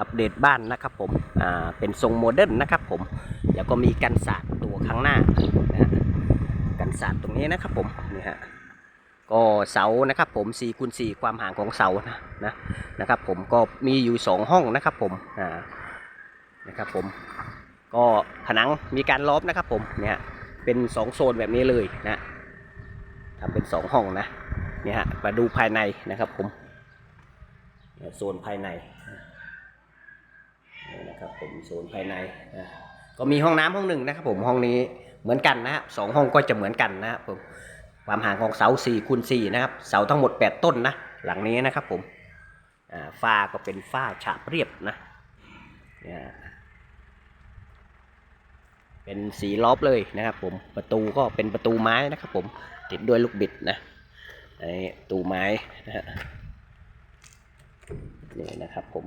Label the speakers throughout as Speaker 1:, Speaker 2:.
Speaker 1: อัปเดตบ้านนะครับผมอ่าเป็นทรงโมเดิร์นนะครับผมแล้วก็มีกันศาสตร์ตัวข้างหน้านะกันศาสตร์ตรงนี้นะครับผมนี่ฮะก็เสานะครับผม4คูณ4ความห่างของเสานะนะนะครับผมก็มีอยู่ 2 ห้องนะครับผมอ่านะครับผมก็ผนังมีการล้อมนะครับผมเนี่ยเป็น 2 โซนแบบนี้เลยนะทำเป็น 2 ห้องนะเนี่ยฮะมาดูภายในนะครับผมโซนภายใน นะครับผมโซนภายในนะก็มีห้องน้ำห้องหนึ่งนะครับผมห้องนี้เหมือนกันนะครับสองห้องก็จะเหมือนกันนะครับผมความห่างของเสา4คูณ4นะครับเสาทั้งหมด 8 ต้นนะหลังนี้นะครับผมฝ้าก็เป็นฝ้าฉาบเรียบนะเป็นสีล้อบเลยนะครับผมประตูก็เป็นประตูไม้นะครับผมติดด้วยลูกบิดนะอันนี้ประตูไม้นะฮะนี่นะครับผม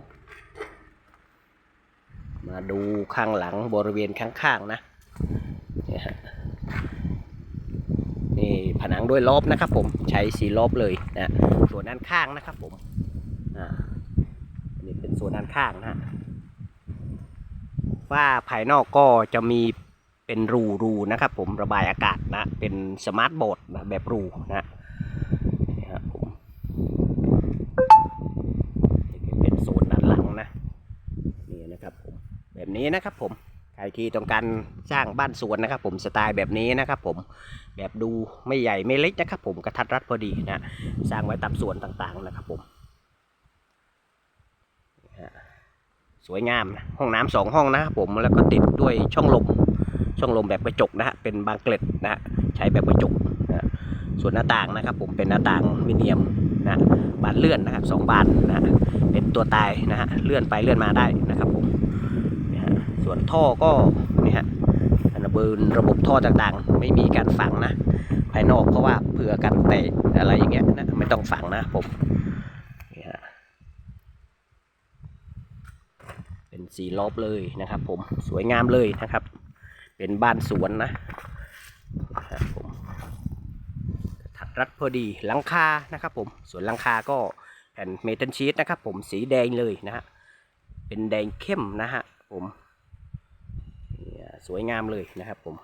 Speaker 1: มาดูข้างหลังบริเวณข้างๆนะนี่ฮะนี่ผนังด้วยลบนะครับผมใช้สีลบเลยนะส่วนด้านข้างนะครับผมอ่านี่เป็นส่วนด้านข้างนะฝ้าภายนอกก็จะมีเป็นรูรูนะครับผมระบายอากาศนะเป็นสมาร์ทบร์ดนะแบบรูนะนี่ครับผมเป็นโซนด้านหลังนะนี่นะครับผม แบบนี้นะครับผมใครที่ต้องการสร้างบ้านสวนนะครับผมสไตล์แบบนี้นะครับผมแบบดูไม่ใหญ่ไม่เล็กนะครับผมกระทัดรัดพอดีนะสร้างไว้ตามสวนต่างๆนะครับผมสวยงามนะห้องน้ำสองห้องนะครับผมแล้วก็ติดด้วยช่องลมช่องลมแบบกระจกนะฮะเป็นบานเกล็ดนะฮะใช้แบบกระจกนะฮะส่วนหน้าต่างนะครับ ผมเป็นหน้าต่างมิเนียมนะบานเลื่อนนะครับสองบานนะเป็นตัวตายนะฮะเลื่อนไปเลื่อนมาได้นะครับผม ส่วนท่อก็นี่ฮะอันเบิร์ระบบท่อต่างๆ ไม่มีการฝังนะภายนอกเพราะว่าเผื่อกันเตะอะไรอย่างเงี้ยนะไม่ต้องฝังนะผมนี่ฮะเป็นสีลอบเลยนะครับผมสวยงามเลยนะครับ เป็นบ้านสวนนะครับผมถัดรัดพอดีหลังคานะครับผมส่วนหลังคาก็แผ่นเมทัลชีตนะครับผมสีแดงเลยนะฮะเป็นแดงเข้มนะฮะผม สวยงามเลยนะครับผม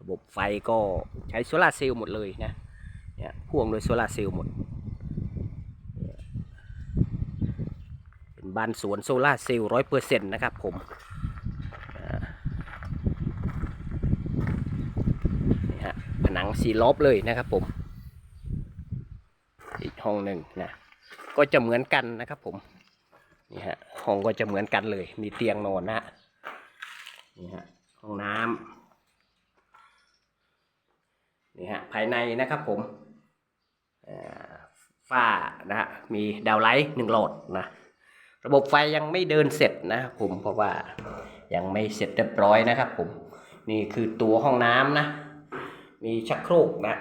Speaker 1: ระบบไฟก็ใช้โซลาเซลล์หมดเลยนะเนี่ยพ่วงโดยโซลาเซลล์หมด เป็นบ้านสวนโซลาเซลล์ร้อยเปอร์เซ็นต์นะครับผมนี่ฮะผนังสีลบเลยนะครับผม อีกห้องหนึ่งนะ ก็จะเหมือนกันนะครับผมนี่ฮะห้องก็จะเหมือนกันเลย มีเตียงนอนนะฮะ นี่ฮะห้องน้ำนี่ฮะภายในนะครับผมฝ้านะฮะมีดาวไลท์หนึ่งหลอดนะระบบไฟยังไม่เดินเสร็จนะครับผมเพราะว่ายังไม่เสร็จเรียบร้อยนะครับผมนี่คือตัวห้องน้ำนะมีชักโครกนะ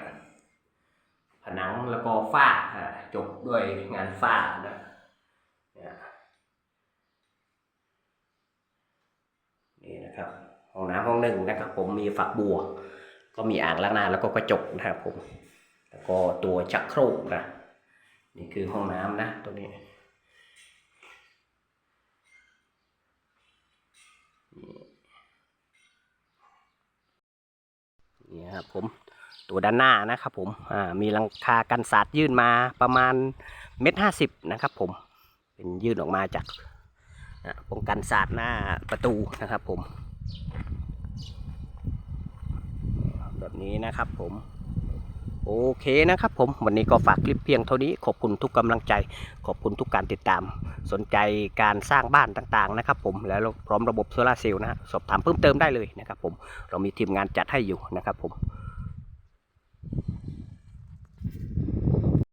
Speaker 1: ผนังแล้วก็ฝ้าจบด้วยงานฝ้านะเนี่ยนี่นะครับ ห้องน้ำห้องหนึ่งนะครับผมมีฝักบัว ก็มีอ่างล้างหน้าแล้วก็กระจกนะครับผม แล้วก็ตัวชักโครกนะนี่คือห้องน้ำนะตัวนี้นี่ครับผมตัวด้านหน้านะครับผมอ่ามีหลังคากันศาสตร์ยื่นมาประมาณเมตรห้าสิบนะครับผมเป็นยื่นออกมาจากป้องกันศาสตร์หน้าประตูนะครับผม แบบนี้นะครับผมโอเคนะครับผมวันนี้ก็ฝากคลิปเพียงเท่านี้ขอบคุณทุกกำลังใจ ขอบคุณทุกการติดตาม สนใจการสร้างบ้านต่างๆนะครับผมแล้วพร้อมระบบโซลาเซลล์นะฮะสอบถามเพิ่มเติมได้เลยนะครับผมเรามีทีมงานจัดให้อยู่นะครับผม